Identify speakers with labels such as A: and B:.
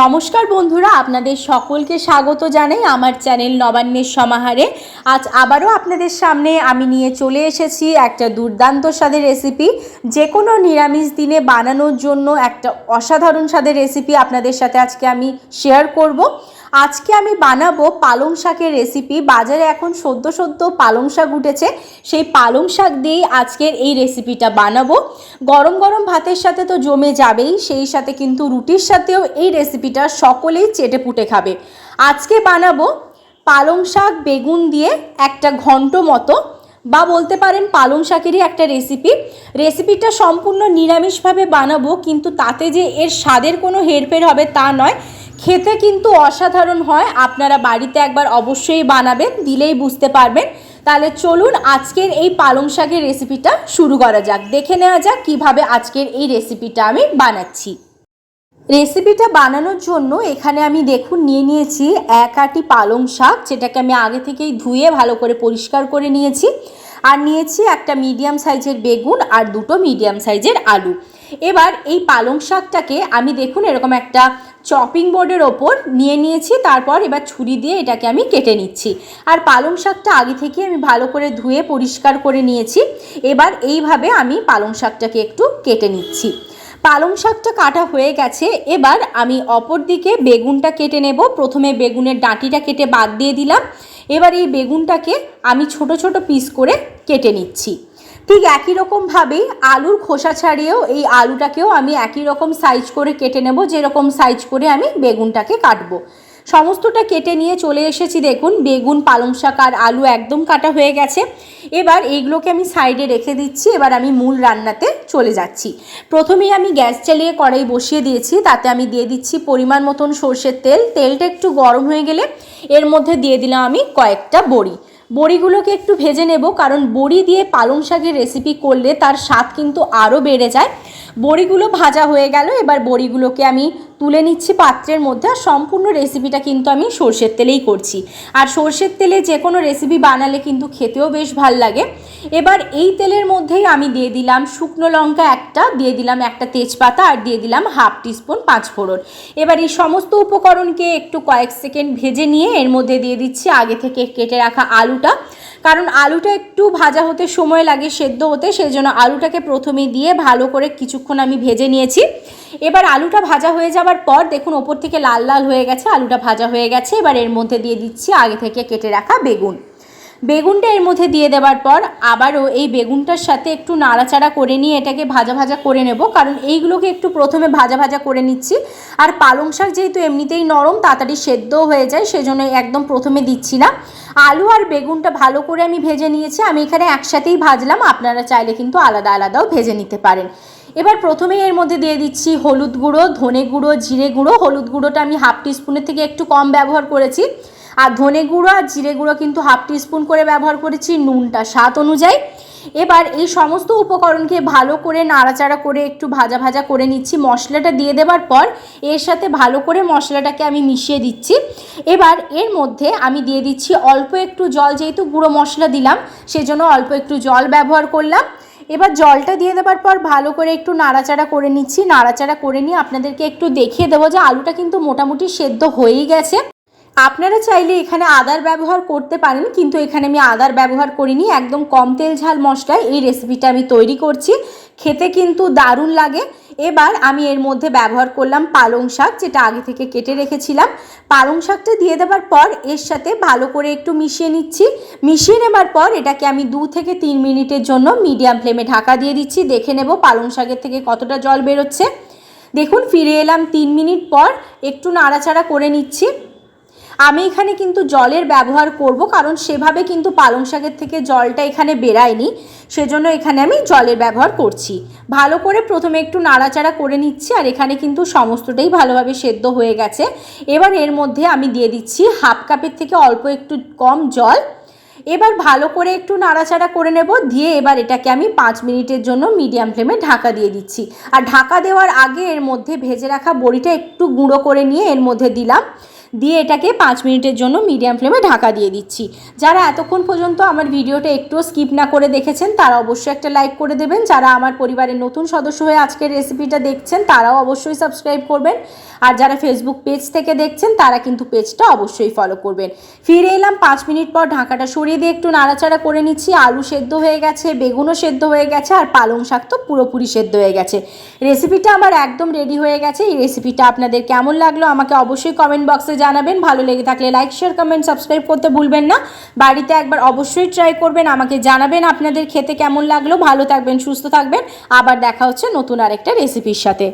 A: নমস্কার বন্ধুরা, আপনাদের সকলকে স্বাগত জানাই আমার চ্যানেল নবান্নের সমাহারে। আজ আবারও আপনাদের সামনে আমি নিয়ে চলে এসেছি একটা দুর্দান্ত স্বাদের রেসিপি যে কোনো নিরামিষ দিনে বানানোর জন্য একটা অসাধারণ স্বাদের রেসিপি আপনাদের সাথে আজকে আমি শেয়ার করব। আজকে আমি বানাবো পালং শাকের রেসিপি বাজারে এখন সদ্য সদ্য পালং শাক উঠেছে। সেই পালং শাক দিয়েই আজকের এই রেসিপিটা বানাবো। গরম গরম ভাতের সাথে তো জমে যাবেই, সেই সাথে কিন্তু রুটির সাথেও এই রেসিপিটা সকলেই চেটে পুটে খাবে। আজকে বানাবো পালং শাক বেগুন দিয়ে একটা ঘন্ট মতো, বা বলতে পারেন পালং শাকেরই একটা রেসিপি রেসিপিটা সম্পূর্ণ নিরামিষভাবে বানাবো, কিন্তু তাতে যে এর স্বাদের কোনো হেরফের হবে তা নয়। খেতে কিন্তু অসাধারণ হয়। আপনারা বাড়িতে একবার অবশ্যই বানাবেন, দিলেই বুঝতে পারবেন। তাহলে চলুন আজকের এই পালং শাকের রেসিপিটা শুরু করা যাক। দেখে নেওয়া যাক কীভাবে আজকের এই রেসিপিটা আমি বানাচ্ছি। রেসিপিটা বানানোর জন্য এখানে আমি দেখুন নিয়ে নিয়েছি এক আটি পালং শাক, যেটাকে আমি আগে থেকেই ধুয়ে ভালো করে পরিষ্কার করে নিয়েছি। আর নিয়েছি একটা মিডিয়াম সাইজের বেগুন আর দুটো মিডিয়াম সাইজের আলু। এবার এই পালং শাকটাকে আমি দেখুন এরকম একটা চপিং বোর্ডের ওপর নিয়ে নিয়েছি, তারপর এবার ছুরি দিয়ে এটাকে আমি কেটে নিচ্ছি। আর পালং শাকটা আগে থেকে আমি ভালো করে ধুয়ে পরিষ্কার করে নিয়েছি, এবার এইভাবে আমি পালং শাকটাকে একটু কেটে নিচ্ছি। পালং শাকটা কাটা হয়ে গেছে, এবার আমি অপর দিকে বেগুনটা কেটে নেব। প্রথমে বেগুনের ডাঁটিটা কেটে বাদ দিয়ে দিলাম, এবার এই বেগুনটাকে আমি ছোট ছোট পিস করে কেটে নিচ্ছি। ঠিক একই রকমভাবেই আলুর খোসা ছাড়িয়েও এই আলুটাকেও আমি একই রকম সাইজ করে কেটে নেব, যেরকম সাইজ করে আমি বেগুনটাকে কাটবো। সমস্তটা কেটে নিয়ে চলে এসেছি দেখুন, বেগুন, পালং শাক আর আলু একদম কাটা হয়ে গেছে। এবার এইগুলোকে আমি সাইডে রেখে দিচ্ছি, এবার আমি মূল রান্নাতে চলে যাচ্ছি। প্রথমেই আমি গ্যাস চালিয়ে কড়াই বসিয়ে দিয়েছি, তাতে আমি দিয়ে দিচ্ছি পরিমাণ মতন সর্ষের তেল। তেলটা একটু গরম হয়ে গেলে এর মধ্যে দিয়ে দিলাম আমি কয়েকটা বড়ি। বড়িগুলোকে একটু ভেজে নেব, কারণ বড়ি দিয়ে পালং শাকের রেসিপি করলে তার স্বাদ কিন্তু আরও বেড়ে যায়। বড়িগুলো ভাজা হয়ে গেল, এবার বড়িগুলোকে আমি তুলে নিচ্ছি পাত্রের মধ্যে, আর সম্পূর্ণ রেসিপিটা কিন্তু আমি সর্ষের তেলেই করছি। আর সর্ষের তেলে যে কোনো রেসিপি বানালে কিন্তু খেতেও বেশ ভালো লাগে। এবার এই তেলের মধ্যেই আমি দিয়ে দিলাম শুকনো লঙ্কা একটা, দিয়ে দিলাম একটা তেজপাতা আর দিয়ে দিলাম হাফ টিস্পুন পাঁচফোড়ন এবার এই সমস্ত উপকরণকে একটু কয়েক সেকেন্ড ভেজে নিয়ে এর মধ্যে দিয়ে দিচ্ছি আগে থেকে কেটে রাখা আলুটা। কারণ আলুটা একটু ভাজা হতে সময় লাগে, সেদ্ধ হতে সেই জন্য আলুটাকে প্রথমে দিয়ে ভালো করে কিছুক্ষণ আমি ভেজে নিয়েছি। এবার আলুটা ভাজা হয়ে যাবার পর, দেখুন ওপর থেকে লাল লাল হয়ে গেছে, আলুটা ভাজা হয়ে গেছে। এবার এর মধ্যে দিয়ে দিচ্ছি আগে থেকে কেটে রাখা বেগুন। বেগুনটা এর মধ্যে দিয়ে দেওয়ার পর আবারও এই বেগুনটার সাথে একটু নাড়াচাড়া করে নিয়ে এটাকে ভাজা ভাজা করে নেব। কারণ এইগুলোকে একটু প্রথমে ভাজা ভাজা করে নিচ্ছি। আর পালং শাক যেহেতু এমনিতেই নরম, তাড়াতাড়ি সেদ্ধও হয়ে যায়, সেজন্য একদম প্রথমে দিচ্ছি না। আলু আর বেগুনটা ভালো করে আমি ভেজে নিয়েছি। আমি এখানে একসাথেই ভাজলাম, আপনারা চাইলে কিন্তু আলাদা আলাদাও ভেজে নিতে পারেন। এবার প্রথমেই এর মধ্যে দিয়ে দিচ্ছি হলুদ গুঁড়ো, ধনে গুঁড়ো, জিরে গুঁড়ো। হলুদ গুঁড়োটা আমি হাফ টিস্পুনের থেকে একটু কম ব্যবহার করেছি। আর ধনে গুঁড়ো আর জিরে গুঁড়ো কিন্তু হাফ টিস্পুন করে ব্যবহার করেছি নুনটা, স্বাদ অনুযায়ী। এবার এই সমস্ত উপকরণকে ভালো করে নাড়াচাড়া করে একটু ভাজা ভাজা করে নিচ্ছি। মশলাটা দিয়ে দেওয়ার পর এর সাথে ভালো করে মশলাটাকে আমি মিশিয়ে দিচ্ছি। এবার এর মধ্যে আমি দিয়ে দিচ্ছি অল্প একটু জল, যেহেতু গুঁড়ো মশলা দিলাম, সেজন্য অল্প একটু জল ব্যবহার করলাম। এবার জলটা দিয়ে দেওয়ার পর ভালো করে একটু নাড়াচাড়া করে নিচ্ছি। নাড়াচাড়া করে নিয়ে আপনাদেরকে একটু দেখিয়ে দেবো যে আলুটা কিন্তু মোটামুটি সেদ্ধ হয়েই গেছে। আপনারা চাইলে এখানে আদার ব্যবহার করতে পারেন, কিন্তু এখানে আমি আদার ব্যবহার করিনি। একদম কম তেল, ঝাল মশলায় এই রেসিপিটা আমি তৈরি করছি। খেতে কিন্তু দারুণ লাগে। এবার আমি এর মধ্যে ব্যবহার করলাম পালং শাক, যেটা আগে থেকে কেটে রেখেছিলাম। পালং শাকটা দিয়ে দেওয়ার পর এর সাথে ভালো করে একটু মিশিয়ে নিচ্ছি। মিশিয়ে নেবার পর এটাকে আমি দু থেকে তিন মিনিটের জন্য মিডিয়াম ফ্লেমে ঢাকা দিয়ে দিচ্ছি। দেখে নেব পালং শাকের থেকে কতটা জল বেরোচ্ছে। দেখুন, ফিরে এলাম তিন মিনিট পর। একটু নাড়াচাড়া করে নিচ্ছি। আমি এখানে কিন্তু জলের ব্যবহার করব, কারণ সেভাবে কিন্তু পালং শাকের থেকে জলটা এখানে বেরায়নি, সেজন্য এখানে আমি জলের ব্যবহার করছি। ভালো করে প্রথমে একটু নাড়াচাড়া করে নিচ্ছি, আর এখানে কিন্তু সমস্তটাই ভালোভাবে সেদ্ধ হয়ে গেছে। এবার এর মধ্যে আমি দিয়ে দিচ্ছি হাফ কাপের থেকে অল্প একটু কম জল। এবার ভালো করে একটু নাড়াচাড়া করে নেব, দিয়ে এবার এটাকে আমি পাঁচ মিনিটের জন্য মিডিয়াম ফ্লেমে ঢাকা দিয়ে দিচ্ছি। আর ঢাকা দেওয়ার আগে এর মধ্যে ভেজে রাখা বড়িটা একটু গুঁড়ো করে নিয়ে এর মধ্যে দিলাম। দিয়ে এটাকে পাঁচ মিনিটের জন্য মিডিয়াম ফ্লেমে ঢাকা দিয়ে দিচ্ছি। যারা এতক্ষণ পর্যন্ত আমার ভিডিওটা একটুও স্কিপ না করে দেখেছেন, তারা অবশ্যই একটা লাইক করে দেবেন। যারা আমার পরিবারের নতুন সদস্য হয়ে আজকের রেসিপিটা দেখছেন, তারাও অবশ্যই সাবস্ক্রাইব করবেন। আর যারা ফেসবুক পেজ থেকে দেখছেন, তারা কিন্তু পেজটা অবশ্যই ফলো করবেন। ফিরে এলাম পাঁচ মিনিট পর ঢাকাটা সরিয়ে দিয়ে একটু নাড়াচাড়া করে নিচ্ছি। আলু সেদ্ধ হয়ে গেছে, বেগুনও সেদ্ধ হয়ে গেছে, আর পালং শাক তো পুরোপুরি সেদ্ধ হয়ে গেছে। রেসিপিটা আমার একদম রেডি হয়ে গেছে। এই রেসিপিটা আপনাদের কেমন লাগল আমাকে অবশ্যই কমেন্ট বক্সে জানাবেন। ভালো লেগে থাকলে লাইক শেয়ার কমেন্ট সাবস্ক্রাইব করতে ভুলবেন না। বাড়িতে একবার অবশ্যই ট্রাই করবেন, আমাকে জানাবেন আপনাদের খেতে কেমন লাগল। ভালো থাকবেন, সুস্থ থাকবেন। আবার দেখা হচ্ছে নতুন আরেকটা রেসিপির সাথে।